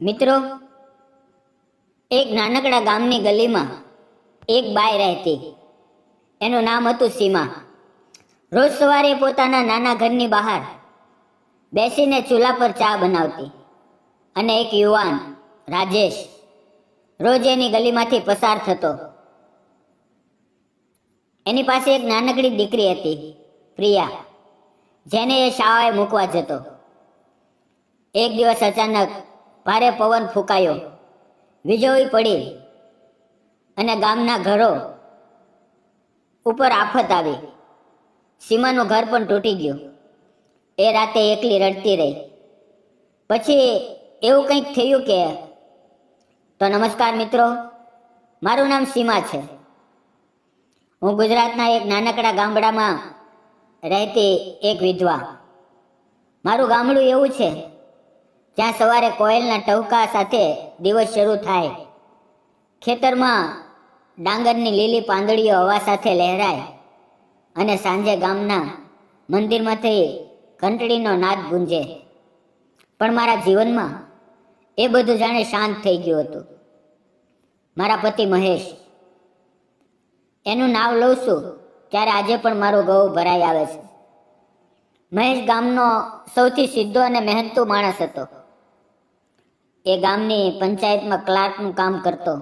મિત્રો, એક નાનકડા ગામની ગલીમાં એક બાઈ રહેતી. એનું નામ હતું સીમા. રોજ સવારે પોતાના નાના ઘરની બહાર બેસીને ચૂલા પર ચા બનાવતી અને એક યુવાન, રાજેશ, રોજ એની ગલીમાંથી પસાર થતો. એની પાસે એક નાનકડી દીકરી હતી, પ્રિયા, જેને એ શાળાએ મૂકવા જતો. એક દિવસ અચાનક ભારે પવન ફૂંકાયો. વીજળી પડી અને ગામના ઘરો ઉપર આફત આવી. સીમાનું ઘર પણ તૂટી ગયું. એ રાતે એકલી રડતી રહી. પછી એવું કંઈક થયું કે, તો નમસ્કાર મિત્રો, મારું નામ સીમા છે. હું ગુજરાતના એક નાનકડા ગામડામાં રહેતી એક વિધવા. મારું ગામડું એવું છે જ્યાં સવારે કોયલના ટહુકા સાથે દિવસ શરૂ થાય. ખેતરમાં ડાંગરની લીલી પાંદડીઓ હવા સાથે લહેરાય અને સાંજે ગામના મંદિરમાંથી ઘંટડીનો નાદ ગુંજે. પણ મારા જીવનમાં એ બધું જાણે શાંત થઈ ગયું હતું. મારા પતિ મહેશ, એનું નામ લઉં છું ત્યારે આજે પણ મારો ગૌ ભરાઈ આવે છે. મહેશ ગામનો સૌથી સીધો અને મહેનતુ માણસ હતો. એ ગામની પંચાયતમાં ક્લાર્કનું કામ કરતો.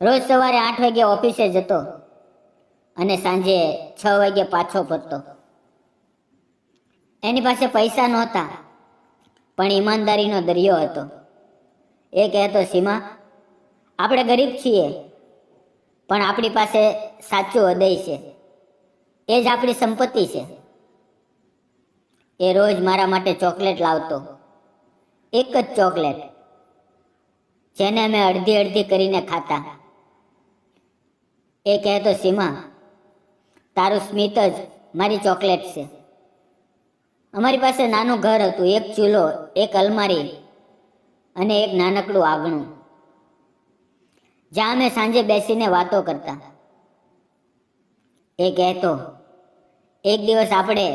રોજ સવારે આઠ વાગે ઓફિસે જતો અને સાંજે છ વાગે પાછો ફરતો. એની પાસે પૈસા નહોતા, પણ ઈમાનદારીનો દરિયો હતો. એ કહેતો, સીમા, આપણે ગરીબ છીએ, પણ આપણી પાસે સાચું હૃદય છે. એ જ આપણી સંપત્તિ છે. એ રોજ મારા માટે ચોકલેટ લાવતો. એક જ ચોકલેટ, જેને અમે અડધી અડધી કરીને ખાતા. એ કહેતો સીમા, તારું સ્મિત જ મારી ચોકલેટ છે. અમારી પાસે નાનું ઘર હતું, એક ચૂલો, એક અલમારી અને એક નાનકડું આગણું, જ્યાં અમે સાંજે બેસીને વાતો કરતા. એ કહેતો એક દિવસ આપણે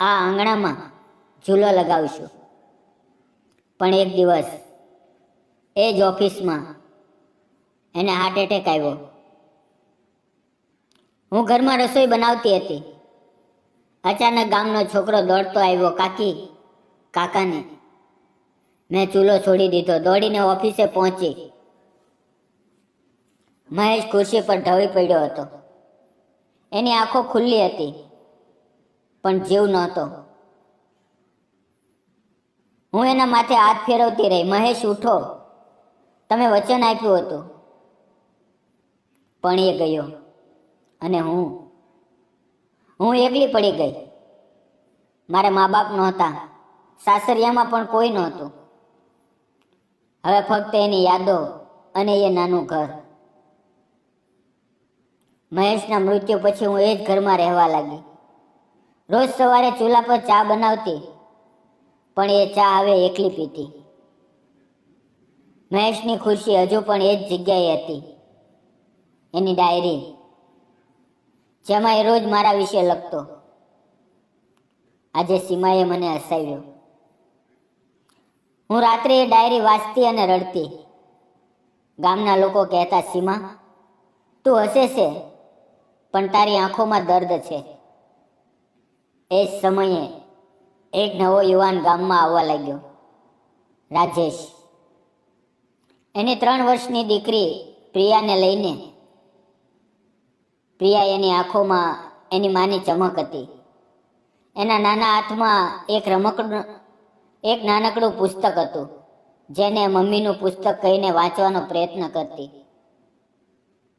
આ આંગણામાં ઝૂલો લગાવીશું. પણ એક દિવસ એ જ ઓફિસમાં એને હાર્ટ એટેક આવ્યો. હું ઘરમાં રસોઈ બનાવતી હતી. અચાનક ગામનો છોકરો દોડતો આવ્યો, કાકી, કાકાને. મેં ચૂલો છોડી દીધો. દોડીને ઓફિસે પહોંચી. મહેશ ખુરશી પર ઢળી પડ્યો હતો. એની આંખો ખુલ્લી હતી, પણ જીવ નહોતો. હું એના માથે હાથ ફેરવતી રહી. મહેશ, ઉઠો. તમે વચન આપ્યું હતું. પણ એ ગયો. અને હું હું એકલી પડી ગઈ. મારા મા બાપ નહોતા. સાસરિયામાં પણ કોઈ નહોતું. હવે ફક્ત એની યાદો અને એ નાનું ઘર. મહેશના મૃત્યુ પછી હું એ જ ઘરમાં રહેવા લાગી. રોજ સવારે ચૂલા પર ચા બનાવતી પણ એ ચા હવે એકલી પીતી મહેશની ખુરશી હજુ પણ એ જ જગ્યાએ હતી. એની ડાયરી, જેમાં એ રોજ મારા વિશે લખતો. આજે સીમાએ મને હસાવ્યો. હું રાત્રે એ ડાયરી વાંચતી અને રડતી. ગામના લોકો કહેતા, સીમા, તું હસે છે, પણ તારી આંખોમાં દર્દ છે. એ સમયે એક નવો યુવાન ગામમાં આવવા લાગ્યો. રાજેશ. એની ત્રણ વર્ષની દીકરી પ્રિયાને લઈને પ્રિયા એની આંખોમાં એની માની ચમક હતી. એના નાના હાથમાં એક રમકડું, એક નાનકડું પુસ્તક હતું, જેને મમ્મીનું પુસ્તક કહીને વાંચવાનો પ્રયત્ન કરતી.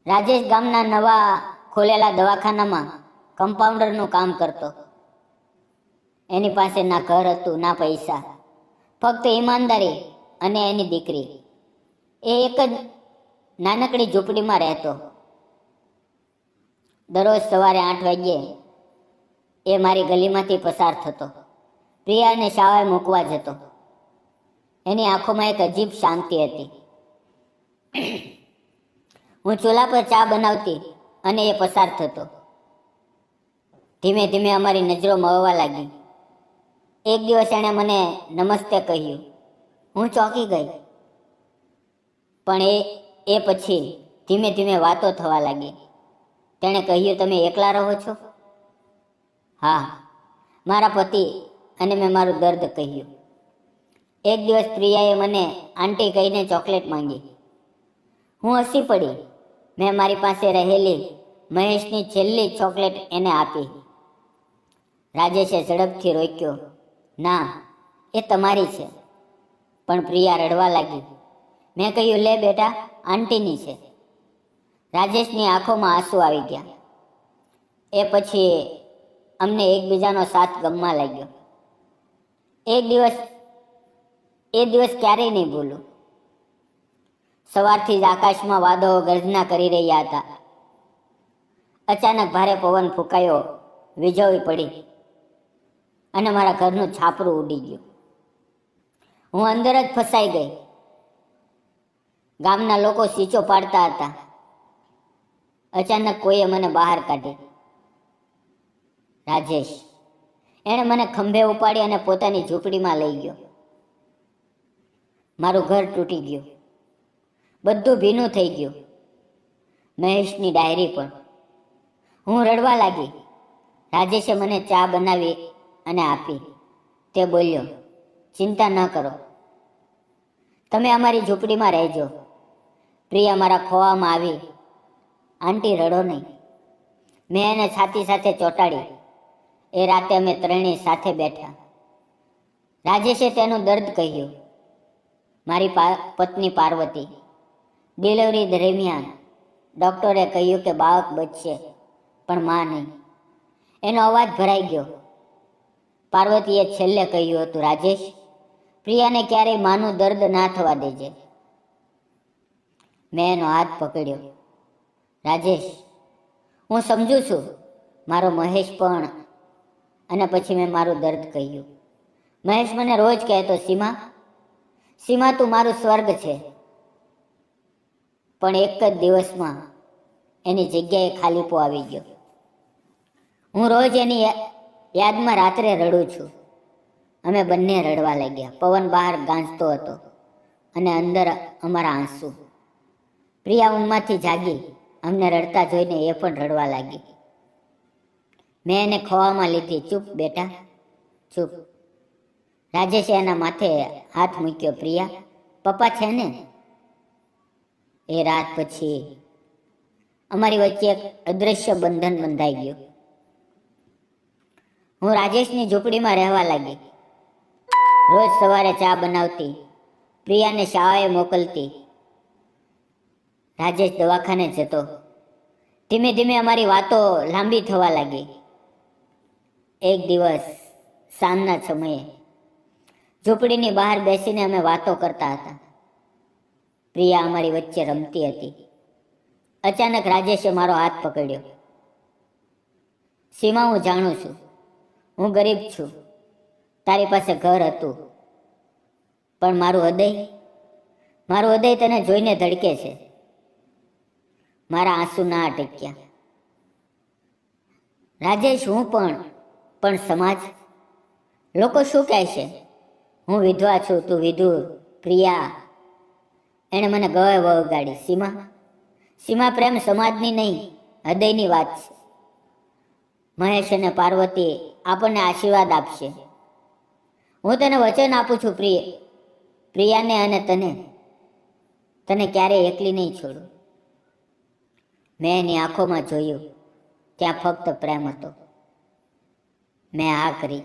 રાજેશ ગામના નવા ખોલેલા દવાખાનામાં કમ્પાઉન્ડરનું કામ કરતો. એની પાસે ના ઘર હતું, ના પૈસા. ફક્ત ઈમાનદારી અને એની દીકરી. એ એક જ નાનકડી ઝૂંપડીમાં રહેતો. દરરોજ સવારે આઠ વાગ્યે એ મારી ગલીમાંથી પસાર થતો. પ્રિયાને શાળાએ મૂકવા જતો. એની આંખોમાં એક અજીબ શાંતિ હતી. હું ચૂલા પર ચા બનાવતી અને એ પસાર થતો. ધીમે ધીમે અમારી નજરો મળવા લાગી. એક દિવસ એણે મને નમસ્તે કહ્યું. હું ચોંકી ગઈ. પણ એ એ પછી ધીમે ધીમે વાતો થવા લાગી. તેણે કહ્યું, તમે એકલા રહો છો? હા. મારા પતિ અને મેં મારું દર્દ કહ્યું. એક દિવસ પ્રિયાએ મને આંટી કહીને ચોકલેટ માંગી. હું હસી પડી. મેં મારી પાસે રહેલી મહેશની છેલ્લી ચોકલેટ એને આપી. રાજેશે ઝડપથી રોક્યો. ના, એ તમારી છે. પણ પ્રિયા રડવા લાગી. મેં કહ્યું, લે બેટા, આંટીની છે. રાજેશની આંખોમાં આંસુ આવી ગયા. એ પછી અમને એકબીજાનો સાથ ગમવા લાગ્યો. એક દિવસ, એ દિવસ ક્યારેય નહીં ભૂલું. સવારથી જ આકાશમાં વાદળો ગર્જના કરી રહ્યા હતા. અચાનક ભારે પવન ફૂંકાયો વીજળી પડી. અને મારા ઘરનું છાપરું ઉડી ગયું. હું અંદર જ ફસાઈ ગઈ. ગામના લોકો સીચો પાડતા હતા. અચાનક કોઈએ મને બહાર કાઢી રાજેશ, એણે મને ખંભે ઉપાડી અને પોતાની ઝૂંપડીમાં લઈ ગયો. મારું ઘર તૂટી ગયું. બધું ભીનું થઈ ગયું. મહેશની ડાયરી પણ. હું રડવા લાગી. રાજેશે મને ચા બનાવી અને આપી. તે બોલ્યો, ચિંતા ન કરો. તમે અમારી ઝૂંપડીમાં રહેજો. પ્રિયા મારા ખોવામાં આવી. આંટી રડો નહીં. મેં એને છાતી સાથે ચોંટાડી. એ રાતે અમે ત્રણેય સાથે બેઠા. રાજેશે તેનું દર્દ કહ્યું, મારી પત્ની પાર્વતી. ડિલિવરી દરમિયાન ડૉક્ટરે કહ્યું કે બાળક બચશે, પણ માં નહીં. એનો અવાજ ભરાઈ ગયો. પાર્વતીએ છેલ્લે કહ્યું હતું, રાજેશ, પ્રિયાને ક્યારેય માનું દર્દ ના થવા દેજે. મેં એનો હાથ પકડ્યો. રાજેશ, હું સમજુ છું મારો મહેશ પણ, અને પછી મેં મારું દર્દ કહ્યું. મહેશ મને રોજ કહેતો, સીમા સીમા તું મારું સ્વર્ગ છે. પણ એક જ દિવસમાં એની જગ્યાએ ખાલીપો આવી ગયો. હું રોજ એની યાદમાં રાત્રે રડું છું. અમે બંને રડવા લાગ્યા. પવન બહાર ગાંજતો હતો અને અંદર અમારા આંસુ. પ્રિયા ઊંઘમાંથી જાગી. અમને રડતા જોઈને એ પણ રડવા લાગી. મેં એને ખોવામાં લીધી. ચૂપ બેટા, ચૂપ. રાજેશે એના માથે હાથ મૂક્યો. પ્રિયા, પપ્પા છે ને? એ રાત પછી અમારી વચ્ચે એક અદૃશ્ય બંધન બંધાઈ ગયું. હું રાજેશની ઝૂંપડીમાં રહેવા લાગી. રોજ સવારે ચા બનાવતી, પ્રિયાને શાળાએ મોકલતી. રાજેશ દવાખાને જતો. ધીમે ધીમે અમારી વાતો લાંબી થવા લાગી. એક દિવસ સાંજના સમયે ઝૂંપડીની બહાર બેસીને અમે વાતો કરતા હતા. પ્રિયા અમારી વચ્ચે રમતી હતી. અચાનક રાજેશે મારો હાથ પકડ્યો. સીમા, હું જાણું છું હું ગરીબ છું. તારી પાસે ઘર હતું. પણ મારું હૃદય મારું હૃદય તને જોઈને ધડકે છે. મારા આંસુ ના અટક્યા રાજેશ, હું પણ પણ સમાજ. લોકો શું કહે છે? હું વિધવા છું, તું વિધુર પ્રિયા. એણે મને ગવે વગાડી સીમા સીમા પ્રેમ સમાજની નહીં, હૃદયની વાત છે. મહેશ અને પાર્વતી આપણને આશીર્વાદ આપશે. હું તને વચન આપું છું, પ્રિય. પ્રિયાને અને તને. તને ક્યારેય એકલી નહીં છોડું. મેં એની આંખોમાં જોયું, ત્યાં ફક્ત પ્રેમ હતો. મેં આ કરી.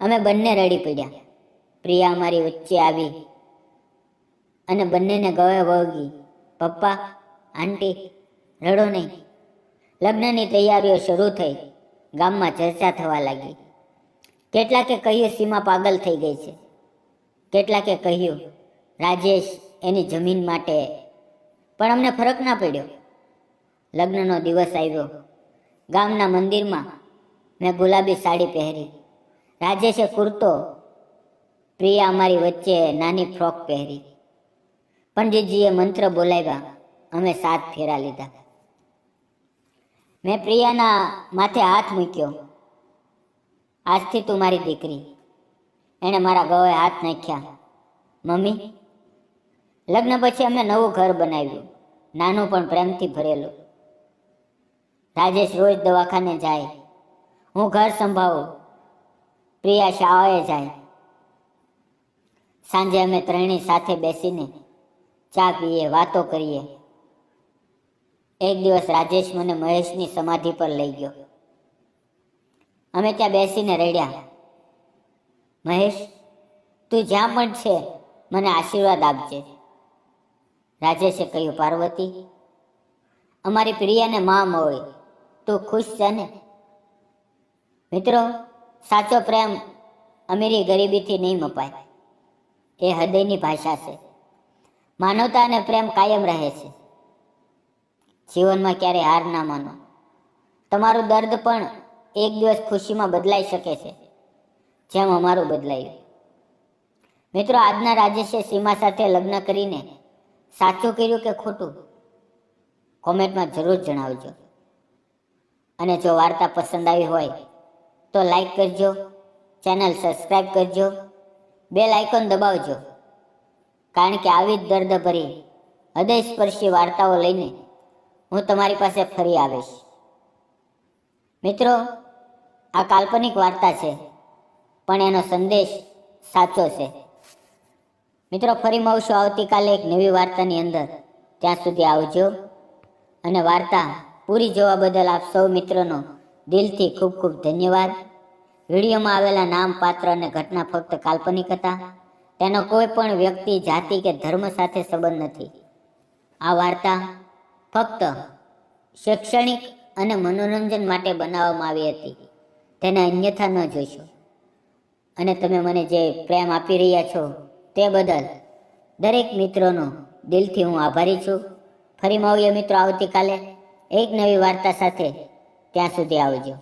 અમે બંને રડી પડ્યા. પ્રિયા અમારી વચ્ચે આવી અને બંનેને ગવે વળગી. પપ્પા, આંટી, રડો નહીં. લગ્નની તૈયારીઓ શરૂ થઈ. ગામમાં ચર્ચા થવા લાગી. કેટલાકે કહ્યું, સીમા પાગલ થઈ ગઈ છે. કેટલાકે કહ્યું, રાજેશ એની જમીન માટે. પણ અમને ફરક ના પડ્યો. લગ્નનો દિવસ આવ્યો. ગામના મંદિરમાં મેં ગુલાબી સાડી પહેરી. રાજેશે કુર્તો, પ્રિયા અમારી વચ્ચે નાની ફ્રોક પહેરી. પંડિતજીએ મંત્ર બોલાવ્યા. અમે સાત ફેરા લીધા. મેં પ્રિયાના માથે હાથ મૂક્યો. આજથી તું મારી દીકરી. એણે મારા ગળે હાથ નાખ્યા. મમ્મી, લગ્ન પછી અમે નવું ઘર બનાવ્યું. નાનું પણ પ્રેમથી ભરેલું. રાજેશ રોજ દવાખાને જાય. હું ઘર સંભાળું. પ્રિયા શાળાએ જાય. સાંજે અમે ત્રણેય સાથે બેસીને ચા પીએ, વાતો કરીએ. એક દિવસ રાજેશ મને મહેશની સમાધિ પર લઈ ગયો. અમે ત્યાં બેસીને રડ્યા. મહેશ, તું જ્યાં પણ છે, મને આશીર્વાદ આપજે. રાજેશે કહ્યું, પાર્વતી, અમારી પ્રિયાને મા મળી. તું ખુશ છે ને? મિત્રો, સાચો પ્રેમ અમીરી ગરીબીથી નહીં મપાય. એ હૃદયની ભાષા છે. માનવતા અને પ્રેમ કાયમ રહે છે. જીવનમાં ક્યારે હાર ના માનો. તમારું દર્દ પણ એક દિવસ ખુશીમાં બદલાઈ શકે છે. જેમ અમારું બદલાયું. મિત્રો, આજના રાજેશે સીમા સાથે લગ્ન કરીને સાચું કર્યું કે ખોટું? કોમેન્ટમાં જરૂર જણાવજો. અને જો વાર્તા પસંદ આવી હોય તો લાઈક કરજો, ચેનલ સબસ્ક્રાઈબ કરજો, બેલ આઇકોન દબાવજો. કારણ કે આવી જ દર્દભરી, હૃદયસ્પર્શી વાર્તાઓ લઈને હું તમારી પાસે ફરી આવીશ. મિત્રો, આ કાલ્પનિક વાર્તા છે, પણ એનો સંદેશ સાચો છે. મિત્રો, ફરી મળશું આવતીકાલે એક નવી વાર્તાની અંદર. ત્યાં સુધી આવજો. અને વાર્તા પૂરી જોવા બદલ આપ સૌ મિત્રોનો દિલથી ખૂબ ખૂબ ધન્યવાદ. વિડીયોમાં આવેલા નામ, પાત્ર અને ઘટના ફક્ત કાલ્પનિક હતા. તેનો કોઈ પણ વ્યક્તિ, જાતિ કે ધર્મ સાથે સંબંધ નથી. આ વાર્તા ફક્ત શૈક્ષણિક અને મનોરંજન માટે બનાવવામાં આવી હતી. તેને અન્યથા ન જોઈશો અને તમે મને જે પ્રેમ આપી રહ્યા છો તે બદલ દરેક મિત્રોનો દિલથી હું આભારી છું. ફરી મળીએ મિત્રો આવતીકાલે એક નવી વાર્તા સાથે ત્યાં સુધી આવજો.